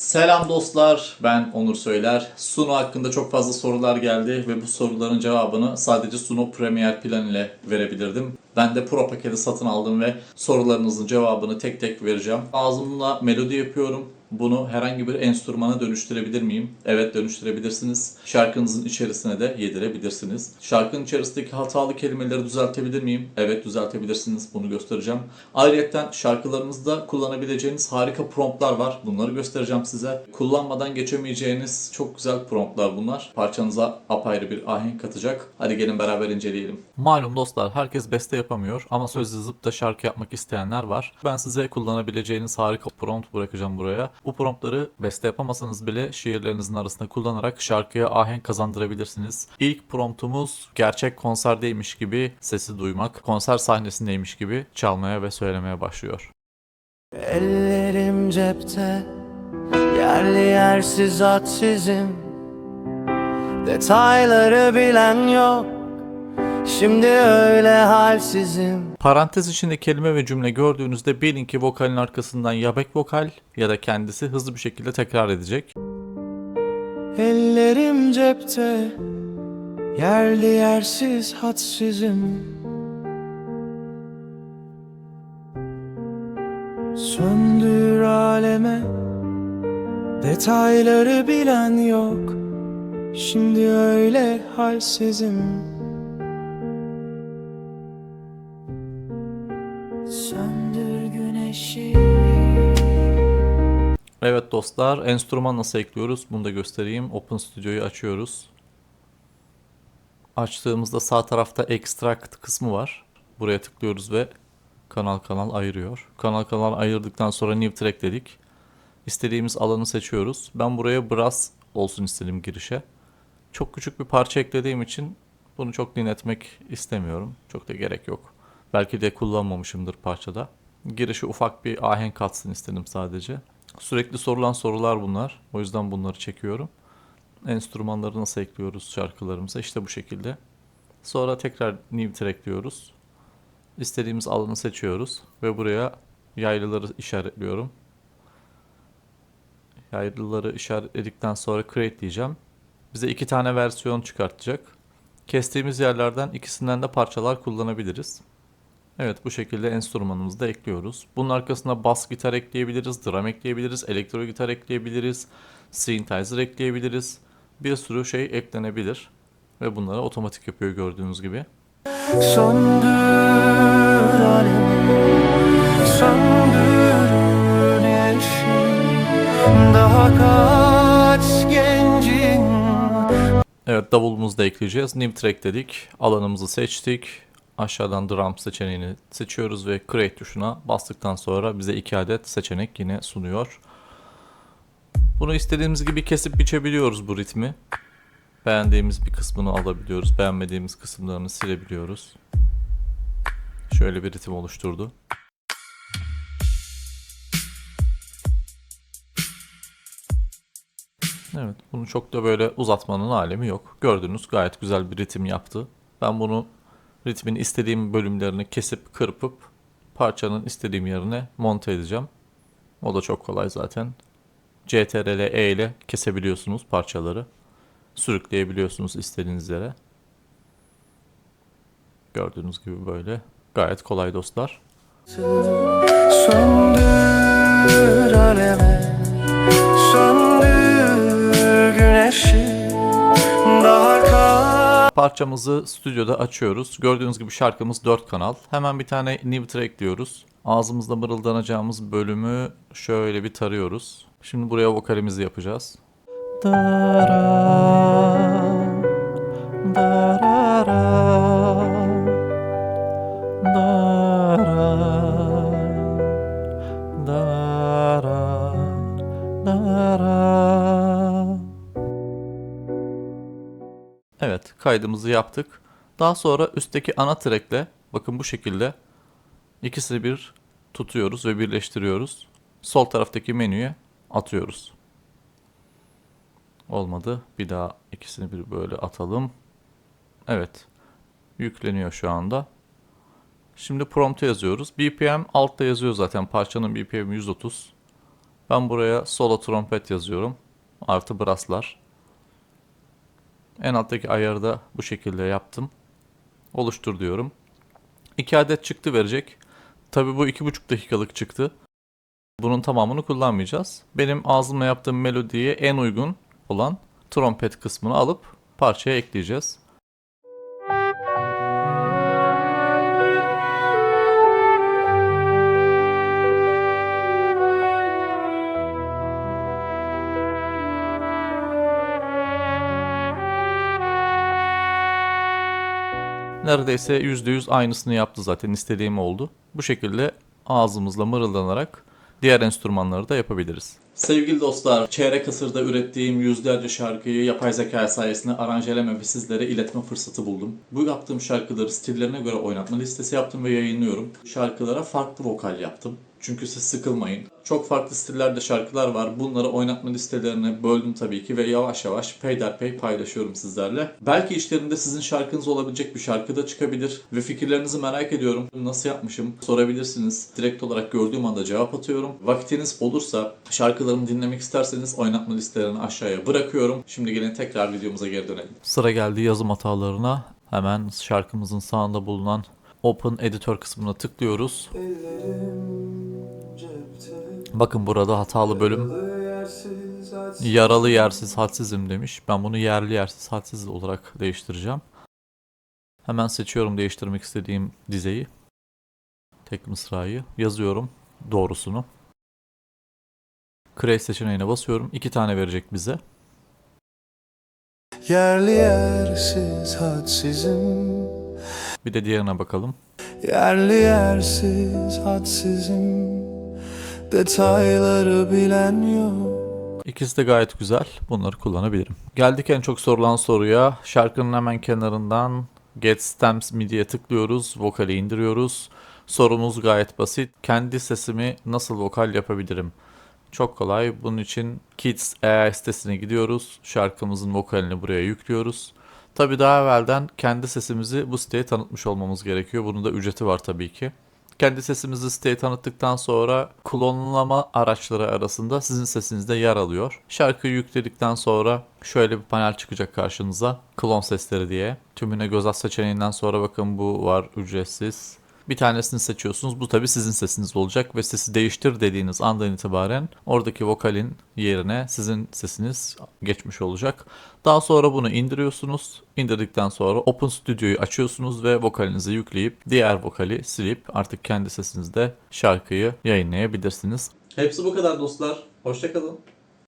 Selam dostlar, ben Onur Söyler. Suno hakkında çok fazla sorular geldi ve bu soruların cevabını sadece Suno Premier Plan ile verebilirdim. Ben de Pro paketi satın aldım ve sorularınızın cevabını tek tek vereceğim. Ağzımla melodi yapıyorum. Bunu herhangi bir enstrümana dönüştürebilir miyim? Evet dönüştürebilirsiniz. Şarkınızın içerisine de yedirebilirsiniz. Şarkının içerisindeki hatalı kelimeleri düzeltebilir miyim? Evet düzeltebilirsiniz. Bunu göstereceğim. Ayrıca şarkılarınızda kullanabileceğiniz harika promptlar var. Bunları göstereceğim size. Kullanmadan geçemeyeceğiniz çok güzel promptlar bunlar. Parçanıza apayrı bir ahenk katacak. Hadi gelin beraber inceleyelim. Malum dostlar herkes beste yapamıyor ama söz yazıp da şarkı yapmak isteyenler var. Ben size kullanabileceğiniz harika prompt bırakacağım buraya. Bu promptları beste yapamasanız bile şiirlerinizin arasında kullanarak şarkıya ahenk kazandırabilirsiniz. İlk promptumuz gerçek konserdeymiş gibi sesi duymak, konser sahnesindeymiş gibi çalmaya ve söylemeye başlıyor. Ellerim cepte Yerli yersiz hadsizim Detayları bilen yok Şimdi öyle halsizim. Parantez içinde kelime ve cümle gördüğünüzde bilin ki vokalin arkasından ya back vokal ya da kendisi hızlı bir şekilde tekrar edecek. Ellerim cepte Yerli yersiz hadsizim. Söndür aleme Detayları bilen yok. Şimdi öyle halsizim Dostlar, enstrüman nasıl ekliyoruz? Bunu da göstereyim. Open Studio'yu açıyoruz. Açtığımızda sağ tarafta Extract kısmı var. Buraya tıklıyoruz ve kanal kanal ayırıyor. Kanal kanal ayırdıktan sonra New Track dedik. İstediğimiz alanı seçiyoruz. Ben buraya brass olsun istedim girişe. Çok küçük bir parça eklediğim için bunu çok dinletmek istemiyorum. Çok da gerek yok. Belki de kullanmamışımdır parçada. Girişe ufak bir ahenk katsın istedim sadece. Sürekli sorulan sorular bunlar. O yüzden bunları çekiyorum. Enstrümanları nasıl ekliyoruz şarkılarımıza? İşte bu şekilde. Sonra tekrar new track diyoruz. İstediğimiz alanı seçiyoruz ve buraya yaylıları işaretliyorum. Yaylıları işaretledikten sonra create diyeceğim. Bize iki tane versiyon çıkartacak. Kestiğimiz yerlerden ikisinden de parçalar kullanabiliriz. Evet bu şekilde enstrümanımızı da ekliyoruz. Bunun arkasına bas gitar ekleyebiliriz, drum ekleyebiliriz, elektro gitar ekleyebiliriz, synthesizer ekleyebiliriz. Bir sürü şey eklenebilir. Ve bunları otomatik yapıyor gördüğünüz gibi. Söndür alemi Söndür güneşi Daha kaç gencin Evet davulumuzu da ekleyeceğiz. New track dedik. Alanımızı seçtik. Aşağıdan drum seçeneğini seçiyoruz ve create tuşuna bastıktan sonra bize iki adet seçenek yine sunuyor. Bunu istediğimiz gibi kesip biçebiliyoruz bu ritmi. Beğendiğimiz bir kısmını alabiliyoruz. Beğenmediğimiz kısımlarını silebiliyoruz. Şöyle bir ritim oluşturdu. Evet, bunu çok da böyle uzatmanın alemi yok. Gördünüz gayet güzel bir ritim yaptı. Ben bunu ritmin istediğim bölümlerini kesip kırpıp parçanın istediğim yerine monte edeceğim. O da çok kolay zaten. CTRL E ile kesebiliyorsunuz parçaları. Sürükleyebiliyorsunuz istediğiniz yere. Gördüğünüz gibi böyle. Gayet kolay dostlar. Söndür aleme Parçamızı stüdyoda açıyoruz. Gördüğünüz gibi şarkımız 4 kanal. Hemen bir tane new track diyoruz. Ağzımızda mırıldanacağımız bölümü şöyle bir tarıyoruz. Şimdi buraya vokalimizi yapacağız. Evet, kaydımızı yaptık. Daha sonra üstteki ana track'le bakın bu şekilde ikisini bir tutuyoruz ve birleştiriyoruz. Sol taraftaki menüye atıyoruz. Olmadı. Bir daha ikisini bir böyle atalım. Evet. Yükleniyor şu anda. Şimdi prompt'a yazıyoruz. BPM altta yazıyor zaten. Parçanın BPM 130. Ben buraya solo trompet yazıyorum. Artı brasslar. En alttaki ayarı da bu şekilde yaptım. Oluştur diyorum. 2 adet çıktı verecek. Tabi bu 2,5 dakikalık çıktı. Bunun tamamını kullanmayacağız. Benim ağzımla yaptığım melodiye en uygun olan trompet kısmını alıp parçaya ekleyeceğiz. Neredeyse %100 aynısını yaptı zaten istediğim oldu. Bu şekilde ağzımızla mırıldanarak diğer enstrümanları da yapabiliriz. Sevgili dostlar, çeyrek asırda ürettiğim yüzlerce şarkıyı yapay zeka sayesinde aranjeleme ve sizlere iletme fırsatı buldum. Bu yaptığım şarkıları stillerine göre oynatma listesi yaptım ve yayınlıyorum. Şarkılara farklı vokal yaptım. Çünkü siz sıkılmayın. Çok farklı stillerde şarkılar var. Bunları oynatma listelerine böldüm tabii ki ve yavaş yavaş peyderpey paylaşıyorum sizlerle. Belki işlerinde sizin şarkınız olabilecek bir şarkı da çıkabilir ve fikirlerinizi merak ediyorum. Nasıl yapmışım sorabilirsiniz. Direkt olarak gördüğüm anda cevap atıyorum. Vaktiniz olursa şarkılarımı dinlemek isterseniz oynatma listelerini aşağıya bırakıyorum. Şimdi gelin tekrar videomuza geri dönelim. Sıra geldi yazım hatalarına. Hemen şarkımızın sağında bulunan Open Editor kısmına tıklıyoruz. Bakın burada hatalı bölüm yaralı yersiz hadsizim demiş. Ben bunu yerli yersiz hadsiz olarak değiştireceğim. Hemen seçiyorum değiştirmek istediğim dizeyi. Tek mısrayı yazıyorum doğrusunu. Create seçeneğine basıyorum. İki tane verecek bize. Yerli yersiz hadsizim Bir de diğerine bakalım. Yerli yersiz hadsizim Detayları bilen yok İkisi de gayet güzel. Bunları kullanabilirim. Geldik en çok sorulan soruya. Şarkının hemen kenarından Get Stems MIDI'ye tıklıyoruz. Vokali indiriyoruz. Sorumuz gayet basit. Kendi sesimi nasıl vokal yapabilirim? Çok kolay. Bunun için Kids AI sitesine gidiyoruz. Şarkımızın vokalini buraya yüklüyoruz. Tabi daha evvelden kendi sesimizi bu siteye tanıtmış olmamız gerekiyor. Bunun da ücreti var tabii ki. Kendi sesimizi siteye tanıttıktan sonra klonlama araçları arasında sizin sesinizde yer alıyor. Şarkıyı yükledikten sonra şöyle bir panel çıkacak karşınıza. Klon sesleri diye. Tümüne göz at seçeneğinden sonra bakın bu var ücretsiz. Bir tanesini seçiyorsunuz. Bu tabi sizin sesiniz olacak ve sesi değiştir dediğiniz andan itibaren oradaki vokalin yerine sizin sesiniz geçmiş olacak. Daha sonra bunu indiriyorsunuz. İndirdikten sonra Open Studio'yu açıyorsunuz ve vokalinizi yükleyip diğer vokali silip artık kendi sesinizde şarkıyı yayınlayabilirsiniz. Hepsi bu kadar dostlar. Hoşçakalın.